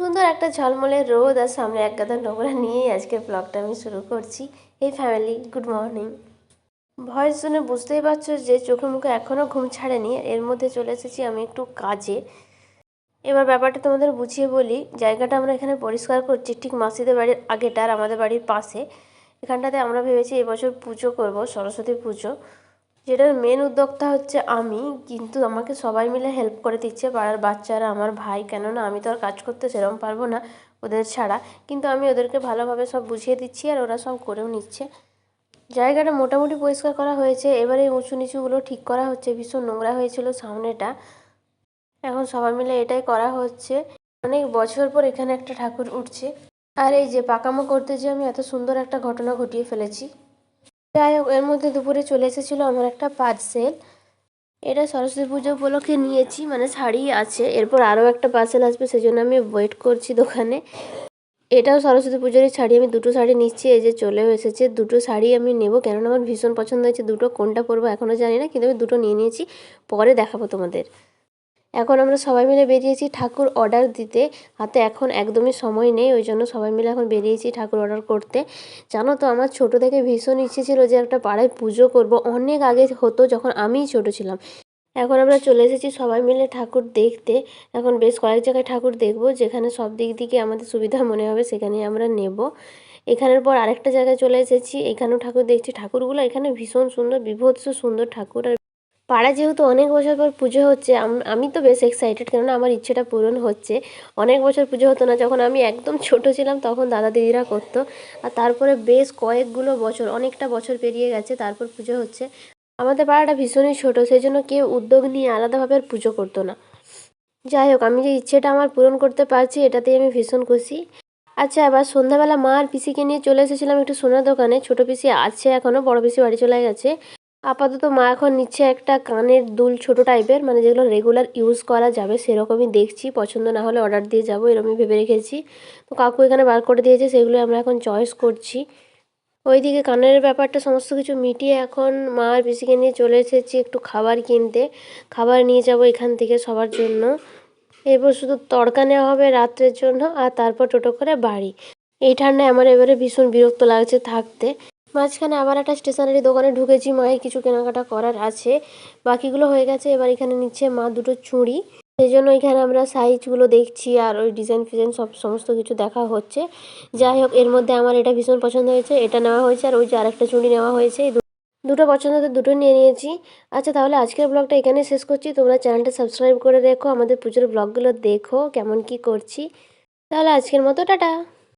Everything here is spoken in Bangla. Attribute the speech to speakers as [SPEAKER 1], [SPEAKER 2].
[SPEAKER 1] সুন্দর একটা ঝলমলে রোদ আর সামনে এক গাদা নোংরা নিয়েই আজকের ব্লগটা আমি শুরু করছি। এই ফ্যামিলি গুড মর্নিং ভয়েস শুনে বুঝতেই পারছ যে চোখে মুখে এখনও ঘুম ছাড়েনি, এর মধ্যে চলে এসেছি আমি একটু কাজে। এবার ব্যাপারটা তোমাদের বুঝিয়ে বলি, জায়গাটা আমরা এখানে পরিষ্কার করছি ঠিক মাসিদের বাড়ির আগেটার আমাদের বাড়ির পাশে। এখানটাতে আমরা ভেবেছি এবছর পুজো করব, সরস্বতী পুজো। যেটার মেন উদ্যোক্তা হচ্ছে আমি, কিন্তু আমাকে সবাই মিলে হেল্প করে দিচ্ছে পাড়ার বাচ্চারা, আমার ভাই। কেননা আমি তো আর কাজ করতে সেরকম পারব না ওদের ছাড়া। কিন্তু আমি ওদেরকে ভালোভাবে সব বুঝিয়ে দিচ্ছি আর ওরা সব করেও নিচ্ছে। জায়গাটা মোটামুটি পরিষ্কার করা হয়েছে। এবারে উঁচু নিচুগুলো ঠিক করা হচ্ছে। ভীষণ নোংরা হয়েছিল সামনেটা। এখন সবাই মিলে এটাই করা হচ্ছে। অনেক বছর পর এখানে একটা ঠাকুর উঠছে। আর এই যে পাকামো করতে যে আমি এত সুন্দর একটা ঘটনা ঘটিয়ে ফেলেছি। যাই হোক, এর মধ্যে দুপুরে চলে এসেছিল আমার একটা পার্সেল এটা সরস্বতী পুজো উপলক্ষে নিয়েছি মানে শাড়ি আছে। এরপর আরও একটা পার্সেল আসবে, সেজন্য আমি ওয়েট করছি দোকানে। এটাও সরস্বতী পুজোরই শাড়ি, আমি দুটো শাড়ি নিচ্ছি, এই যে চলেও এসেছে। দুটো শাড়ি আমি নেব, কেননা আমার ভীষণ পছন্দ হয়েছে। দুটো কোনটা পরবো এখনও জানি না, কিন্তু আমি দুটো নিয়ে নিয়েছি, পরে দেখাবো তোমাদের। এখন আমরা সবাই মিলে বেরিয়েছি ঠাকুর অর্ডার দিতে। হাতে এখন একদমই সময় নেই, ওই জন্য সবাই মিলে এখন বেরিয়েছি ঠাকুর অর্ডার করতে। জানো তো, আমার ছোট থেকে ভীষণ ইচ্ছে ছিল যে একটা পাড়ায় পুজো করব। অনেক আগে হতো যখন আমিই ছোট ছিলাম। এখন আমরা চলে এসেছি সবাই মিলে ঠাকুর দেখতে। এখন বেশ কয়েক জায়গায় ঠাকুর দেখব, যেখানে সব দিক দিকে আমাদের সুবিধা মনে হবে সেখানে আমরা নেব। এখানের পর আরেকটা জায়গায় চলে এসেছি, এখানেও ঠাকুর দেখছি। ঠাকুরগুলো এখানে ভীষণ সুন্দর, বিভৎস সুন্দর ঠাকুর আর পাড়া যেহেতু অনেক বছর পর পুজো হচ্ছে, আম- তো বেশ এক্সাইটেড কেননা আমার ইচ্ছেটা পূরণ হচ্ছে। অনেক বছর পুজো হতো না, যখন আমি একদম ছোট ছিলাম তখন দাদা দিদিরা করতো। আর তারপরে বেশ কয়েকগুলো বছর, অনেকটা বছর পেরিয়ে গেছে তারপর পুজো হচ্ছে। আমাদের পাড়াটা ভীষণই ছোট সেই জন্য কেউ উদ্যোগ নিয়ে আলাদাভাবে পুজো করতো না। যাই হোক, আমি যে ইচ্ছেটা আমার পূরণ করতে পারছি, এটাতেই আমি ভীষণ খুশি। আচ্ছা এবার সন্ধ্যাবেলা মা আর পিসিকে নিয়ে চলে এসেছিলাম একটু সোনার দোকানে। ছোটো পিসি আছে এখনও বড় পিসি বাড়ি চলে গেছে। আপাতত মা এখন নিচ্ছে একটা কানের দুল ছোট টাইপের মানে যেগুলো রেগুলার ইউজ করা যাবে, সেরকমই দেখছি। পছন্দ না হলে অর্ডার দিয়ে যাব এরকমই ভেবে রেখেছি। তো কাকু এখানে বার করে দিয়েছে, সেগুলো আমরা এখন চয়েস করছি। ওইদিকে কানের ব্যাপারটা সমস্ত কিছু মিটিয়ে এখন মা আর পিসিকে নিয়ে চলে এসেছি একটু খাবার কিনতে। খাবার নিয়ে যাব এখান থেকে সবার জন্য। এরপর শুধু তড়কা নেওয়া হবে রাত্রের জন্য, আর তারপর টোটো করে বাড়ি। এই ঠান্ডায় আমার এবারে ভীষণ বিরক্ত লাগছে থাকতে। মাঝখানে আবার একটা স্টেশনারি দোকানে ঢুকেছি, মায়ের কিছু কেনাকাটা করার আছে। বাকিগুলো হয়ে গেছে, এবার এখানে নিচ্ছে মা দুটো চুড়ি। সেই জন্য এখানে আমরা সাইজগুলো দেখছি আর ওই ডিজাইন ফিজাইন সব সমস্ত কিছু দেখা হচ্ছে। যাই হোক, এর মধ্যে আমার এটা ভীষণ পছন্দ হয়েছে, এটা নেওয়া হয়েছে আর ওই যে আরেকটা চুড়ি নেওয়া হয়েছে দুটো পছন্দ তো দুটো নিয়ে নিয়েছি। আচ্ছা তাহলে আজকের ব্লগটা এখানে শেষ করছি। তোমরা চ্যানেলটা সাবস্ক্রাইব করে রেখো, আমাদের পুজোর ব্লগগুলো দেখো, কেমন কি করছি। তাহলে আজকের মতো, টাটা!